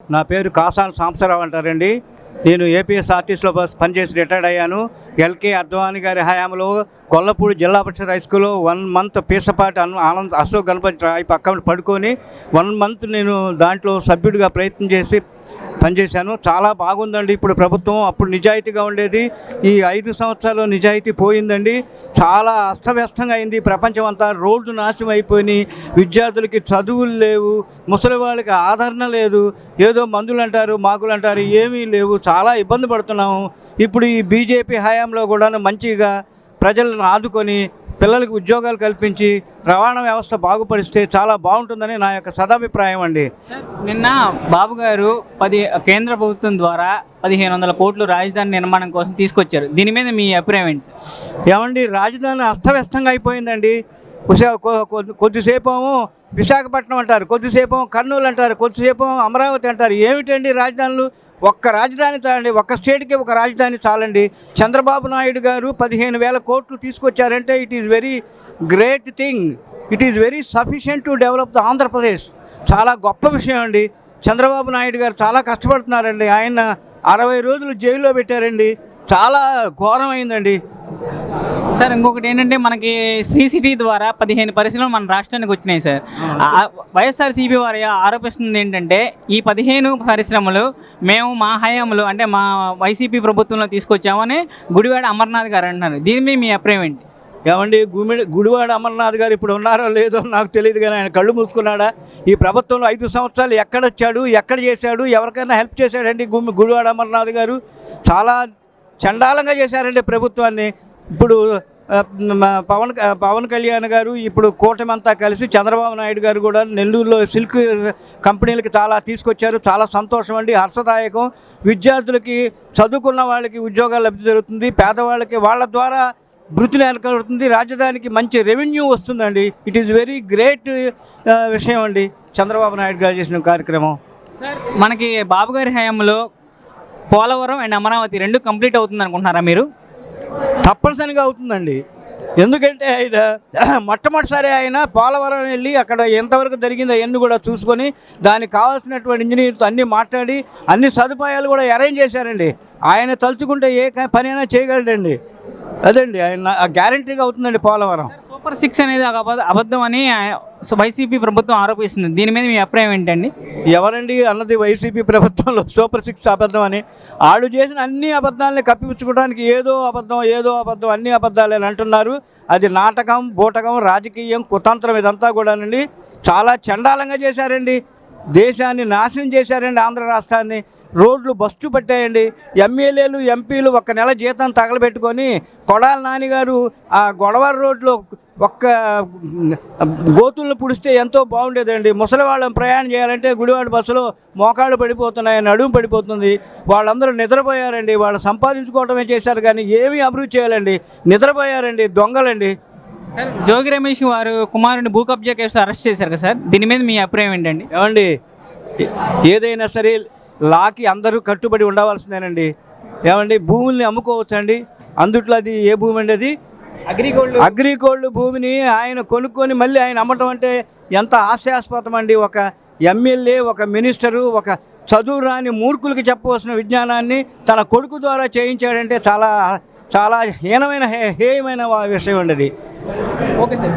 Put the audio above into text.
నా పేరు కాసాన్ సాంబశివరావు అంటారండి. నేను ఏపీఎస్ఆర్టీసీలో బస్ పనిచేసి రిటైర్డ్ అయ్యాను. ఎల్కే అద్వాని గారి హయాంలో కొల్లపూడి జిల్లా పరిషత్ హై స్కూల్లో వన్ మంత్ పీసపాటి ఆనంద్ అశోక్ గణపతి పక్కన పడుకొని వన్ మంత్ నేను దాంట్లో సభ్యుడిగా ప్రయత్నం చేసి పనిచేశాను. చాలా బాగుందండి ఇప్పుడు ప్రభుత్వం. అప్పుడు నిజాయితీగా ఉండేది. ఈ ఐదు సంవత్సరాలు నిజాయితీ పోయిందండి. చాలా అస్తవ్యస్తంగా అయింది ప్రపంచం అంతా. రోడ్లు నాశనం అయిపోయి విద్యార్థులకి చదువులు లేవు. ముసలి వాళ్ళకి ఆదరణ లేదు. ఏదో మందులు అంటారు మాకులు అంటారు ఏమీ లేవు. చాలా ఇబ్బంది పడుతున్నాము. ఇప్పుడు ఈ బీజేపీ హయాంలో కూడా మంచిగా ప్రజలను ఆదుకొని పిల్లలకు ఉద్యోగాలు కల్పించి రవాణా వ్యవస్థ బాగుపరిస్తే చాలా బాగుంటుందని నా యొక్క సదాభిప్రాయం అండి. నిన్న బాబు గారు పది కేంద్ర ప్రభుత్వం ద్వారా పదిహేను వందల కోట్లు రాజధాని నిర్మాణం కోసం తీసుకొచ్చారు. దీని మీద మీ అభిప్రాయం ఏంటి ఏమండి రాజధాని అస్తవ్యస్తంగా అయిపోయిందండి. కొద్దిసేపు విశాఖపట్నం అంటారు కొద్దిసేపు కర్నూలు అంటారు కొద్దిసేపు అమరావతి అంటారు. ఏమిటండి రాజధానులు? ఒక్క రాజధాని చాలండి ఒక్క స్టేట్కి ఒక రాజధాని చాలండి. చంద్రబాబు నాయుడు గారు పదిహేను వేల కోట్లు తీసుకొచ్చారంటే it is very great thing it is very sufficient to develop the Andhra Pradesh చాలా గొప్ప విషయం అండి. చంద్రబాబు నాయుడు గారు చాలా కష్టపడుతున్నారండి. ఆయన అరవై రోజులు జైల్లో పెట్టారండి. చాలా ఘోరమైందండి. సార్ ఇంకొకటి ఏంటంటే మనకి శ్రీ సిటీ ద్వారా పదిహేను పరిశ్రమలు మన రాష్ట్రానికి వచ్చినాయి సార్. వైఎస్ఆర్ సిపి వారి ఆరోపిస్తుంది ఏంటంటే ఈ పదిహేను పరిశ్రమలు మేము మా హయాంలో అంటే మా వైసీపీ ప్రభుత్వంలో తీసుకొచ్చామని గుడివాడ అమర్నాథ్ గారు అంటున్నారు. దీని మీద మీ అభిప్రాయం ఏంటి? ఏమండి గుమిడి గుడివాడ అమర్నాథ్ గారు ఇప్పుడు ఉన్నారో లేదో నాకు తెలియదు కానీ ఆయన కళ్ళు మూసుకున్నాడా? ఈ ప్రభుత్వంలో ఐదు సంవత్సరాలు ఎక్కడ వచ్చాడు ఎక్కడ చేశాడు ఎవరికైనా హెల్ప్ చేశాడండి గుమి గుడివాడ అమర్నాథ్ గారు? చాలా చండాలంగా చేశారండి ప్రభుత్వాన్ని. ఇప్పుడు పవన్ క- పవన్ కళ్యాణ్ గారు ఇప్పుడు కూటమంతా కలిసి చంద్రబాబు నాయుడు గారు కూడా నెల్లూరులో సిల్క్ కంపెనీలకి చాలా తీసుకొచ్చారు. చాలా సంతోషం అండి. హర్షదాయకం. విద్యార్థులకి చదువుకున్న వాళ్ళకి ఉద్యోగాలు లబ్ధి జరుగుతుంది. పేదవాళ్ళకి వాళ్ళ ద్వారా వృత్తిని ఏర్పడుతుంది రాజధానికి మంచి రెవెన్యూ వస్తుందండి. ఇట్ ఈస్ వెరీ గ్రేట్ విషయం అండి. చంద్రబాబు నాయుడు గారు చేసిన కార్యక్రమం. సార్ మనకి బాబు గారి హయాంలో పోలవరం అండ్ అమరావతి రెండు కంప్లీట్ అవుతుంది అనుకుంటున్నారా మీరు? తప్పనిసరిగా అవుతుందండి. ఎందుకంటే ఆయన మొట్టమొదటిసారి ఆయన పోలవరం వెళ్ళి అక్కడ ఎంతవరకు జరిగిందో అవన్నీ కూడా చూసుకొని దానికి కావాల్సినటువంటి ఇంజనీర్తో అన్నీ మాట్లాడి అన్ని సదుపాయాలు కూడా అరేంజ్ చేశారండి. ఆయన తలుచుకుంటే ఏ పని పనైనా చేయగలడండి. అదండి ఆయన గ్యారంటీగా అవుతుందండి పోలవరం. సూపర్ సిక్స్ అనేది అబద్ధం అని వైసీపీ ప్రభుత్వం ఆరోపిస్తుంది. దీని మీద మీ అభిప్రాయం ఏంటండి? ఎవరండి అన్నది వైసీపీ ప్రభుత్వంలో సూపర్ సిక్స్ అబద్ధం అని? వాళ్ళు చేసిన అన్ని అబద్ధాలని కప్పిపుచ్చుకోవడానికి ఏదో అబద్ధం ఏదో అబద్ధం అన్ని అబద్ధాలు అని అంటున్నారు. అది నాటకం బూటకం రాజకీయం కుతంత్రం ఇదంతా కూడానండి. చాలా చండాలంగా చేశారండి. దేశాన్ని నాశనం చేశారండి ఆంధ్ర రాష్ట్రాన్ని. రోడ్లు బస్సు పట్టాయండి. ఎమ్మెల్యేలు ఎంపీలు ఒక్క నెల జీతం తగలబెట్టుకొని కొడాల నానిగారు ఆ గొడవ రోడ్లో ఒక్క గోతులను పుడిస్తే ఎంతో బాగుండేదండి. ముసలి వాళ్ళని ప్రయాణం చేయాలంటే గుడివాడ బస్సులో మోకాళ్ళు పడిపోతున్నాయి నడుము పడిపోతుంది. వాళ్ళందరూ నిద్రపోయారండి. వాళ్ళు సంపాదించుకోవడమే చేశారు కానీ ఏమీ అభివృద్ధి చేయాలండి. నిద్రపోయారండి దొంగలండి. సార్ జోగి రమేష్ వారు కుమారుని భూ కబ్జా కేసు అరెస్ట్ చేశారు కదా సార్? దీని మీద మీ అభిప్రాయం ఏంటండి? ఏమండి? ఏదైనా సరే లాకి అందరూ కట్టుబడి ఉండవలసిందేనండి ఏమండి? భూముల్ని అమ్ముకోవచ్చండి. అందుట్లో అది ఏ భూమి అండి అది? అగ్రిగోల్డ్. అగ్రికోల్డ్ భూమిని ఆయన కొనుక్కొని మళ్ళీ ఆయన అమ్మటం అంటే ఎంత హాస్యాస్పదం అండి ఒక ఎమ్మెల్యే ఒక మినిస్టరు ఒక చదువు రాని మూర్ఖులకి చెప్పవలసిన విజ్ఞానాన్ని తన కొడుకు ద్వారా చేయించాడంటే చాలా చాలా హీనమైన హే- హేయమైన విషయం అండి అది. Okay sir